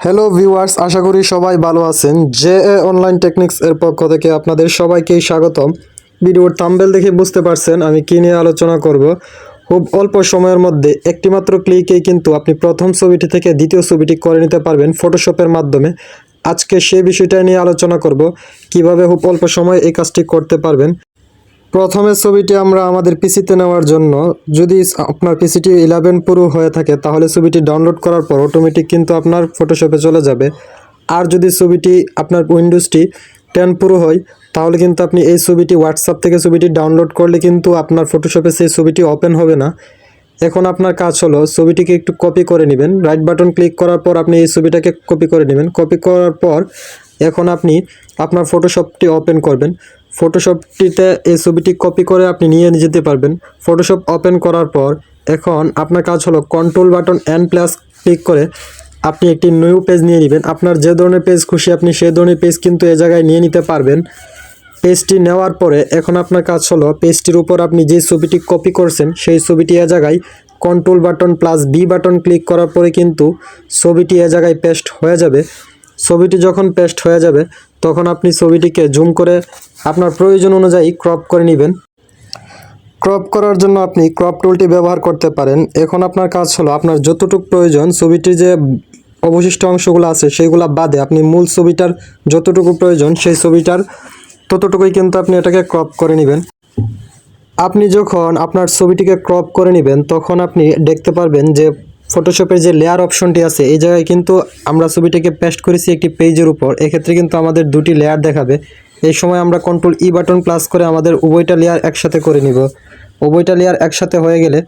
Hello viewers আশা করি সবাই ভালো আছেন। জে এ অনলাইন টেকনিক্স এর পক্ষ থেকে আপনাদের সবাইকেই স্বাগতম। ভিডিওর থাম্বেল দেখে বুঝতে পারছেন আমি কী নিয়ে আলোচনা করব। খুব অল্প সময়ের মধ্যে একটিমাত্র ক্লিকেই কিন্তু আপনি প্রথম ছবিটি থেকে দ্বিতীয় ছবিটি করে নিতে পারবেন ফটোশপের মাধ্যমে। আজকে সেই বিষয়টা নিয়ে আলোচনা করব। কীভাবে খুব অল্প সময়ে এই কাজটি করতে পারবেন? প্রথমে ছবিটি আমরা আমাদের পিসিতে নেওয়ার জন্য, যদি আপনার পিসিটি ইলেভেন প্রো হয়ে থাকে, তাহলে ছবিটি ডাউনলোড করার পর অটোমেটিক কিন্তু আপনার ফটোশপে চলে যাবে। আর যদি ছবিটি আপনার উইন্ডোজটি টেন প্রো হয়, তাহলে কিন্তু আপনি এই ছবিটি হোয়াটসঅ্যাপ থেকে ছবিটি ডাউনলোড করলে কিন্তু আপনার ফটোশপে সেই ছবিটি ওপেন হবে না। এখন আপনার কাজ হলো, ছবিটিকে একটু কপি করে নেবেন। রাইট বাটন ক্লিক করার পর আপনি এই ছবিটাকে কপি করে নেবেন। কপি করার পর এখন আপনি আপনার ফটোশপটি ওপেন করবেন। ফটোশপটিতে এই ছবিটি কপি করে আপনি নিয়ে যেতে পারবেন। ফটোশপ ওপেন করার পর এখন আপনার কাজ হলো control button and plus click করে আপনি একটি নিউ পেজ নিয়ে নেবেন। আপনার যে ধরনের পেজ খুশি আপনি সেই ধরনের পেজ কিন্তু এ জায়গায় নিয়ে নিতে পারবেন। পেজটি নেওয়ার পরে এখন আপনার কাজ হলো পেজটির উপর আপনি যে ছবিটি কপি করছেন সেই ছবিটি এ জায়গায় control button plus B button click করার পরে কিন্তু ছবিটি এ জায়গায় পেস্ট হয়ে যাবে। ছবিটি যখন পেস্ট হয়ে যাবে, তখন আপনি ছবিটিকে জুম করে আপনার প্রয়োজন অনুযায়ী ক্রপ করে নেবেন। ক্রপ করার জন্য আপনি ক্রপ টুলটি ব্যবহার করতে পারেন। এখন আপনার কাজ হলো আপনার যতটুকু প্রয়োজন, ছবিটির যে অবশিষ্ট অংশগুলো আছে সেইগুলো বাদে আপনি মূল ছবিটার যতটুকু প্রয়োজন সেই ছবিটার ততটুকুই কিন্তু আপনি এটাকে ক্রপ করে নেবেন। আপনি যখন আপনার ছবিটিকে ক্রপ করে নেবেন, তখন আপনি দেখতে পারবেন যে ফটোশপের যে লেয়ার অপশনটি আছে, এই জায়গায় কিন্তু আমরা ছবিটিকে পেস্ট করেছি একটি পেজের উপর। এক্ষেত্রে কিন্তু আমাদের দুটি লেয়ার দেখাবে। এই সময় আমরা কন্ট্রোল ই বাটন প্লাস করে আমাদের উভয়টা লেয়ার একসাথে করে নিব। উভয়টা লেয়ার একসাথে হয়ে গেলে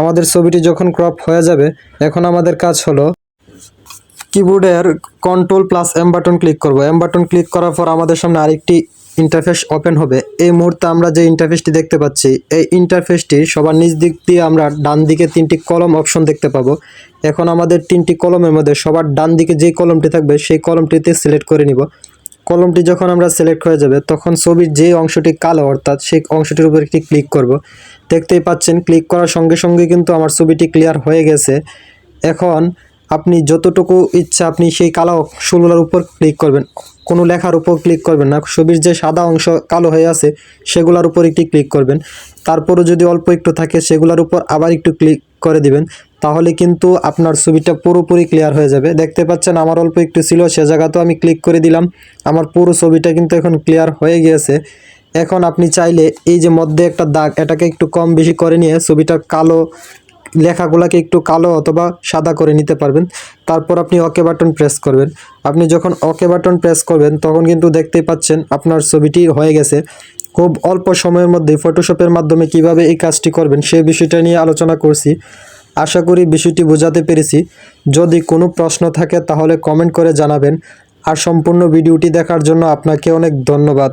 আমাদের ছবিটি যখন ক্রপ হয়ে যাবে, এখন আমাদের কাজ হলো কিবোর্ডের control plus M button click করব। এম বাটন ক্লিক করার পর আমাদের সামনে আরেকটি ইন্টারফেস ওপেন হবে। এই মুহূর্তে আমরা যে ইন্টারফেসটি দেখতে পাচ্ছি, এই ইন্টারফেসটি সবার নিচ দিক দিয়ে আমরা ডান দিকে তিনটি কলম অপশন দেখতে পাবো। এখন আমাদের তিনটি কলমের মধ্যে সবার ডান দিকে যে কলমটি থাকবে, সেই কলমটিতে সিলেক্ট করে নিব। কলমটি যখন আমরা সিলেক্ট হয়ে যাবে, তখন ছবির যে অংশটি কালো, অর্থাৎ সেই অংশটির উপর একটি ক্লিক করব। দেখতেই পাচ্ছেন ক্লিক করার সঙ্গে সঙ্গে কিন্তু আমার ছবিটি ক্লিয়ার হয়ে গেছে। এখন আপনি যতটুকু ইচ্ছা আপনি সেই কালো অংশগুলোর উপর ক্লিক করবেন। কোনো লেখার উপর ক্লিক করবেন না। ছবির যে সাদা অংশ কালো হয়ে আছে, সেগুলোর উপর একটি ক্লিক করবেন। তারপরও যদি অল্প একটু থাকে, সেগুলোর উপর আবার একটু ক্লিক করে দিবেন। তাহলে কিন্তু আপনার ছবিটা পুরোপুরি ক্লিয়ার হয়ে যাবে। দেখতে পাচ্ছেন আমার অল্প একটু ছিল, সে জায়গাতেও আমি ক্লিক করে দিলাম। আমার পুরো ছবিটা কিন্তু এখন ক্লিয়ার হয়ে গিয়েছে। এখন আপনি চাইলে এই যে মধ্যে একটা দাগ, এটাকে একটু কম বেশি করে নিয়ে ছবিটা কালো, লেখাগুলোকে একটু কালো অথবা সাদা করে নিতে পারবেন। তারপর আপনি ওকে বাটন প্রেস করবেন। আপনি যখন ওকে বাটন প্রেস করবেন, তখন কিন্তু দেখতেই পাচ্ছেন আপনার ছবিটি হয়ে গেছে। খুব অল্প সময়ের মধ্যে ফটোশপের মাধ্যমে কীভাবে এই কাজটি করবেন সেই বিষয়টা নিয়ে আলোচনা করছি। আশা করি বিষয়টি বোঝাতে পেরেছি। যদি কোনো প্রশ্ন থাকে তাহলে কমেন্ট করে জানাবেন। আর সম্পূর্ণ ভিডিওটি দেখার জন্য আপনাকে অনেক ধন্যবাদ।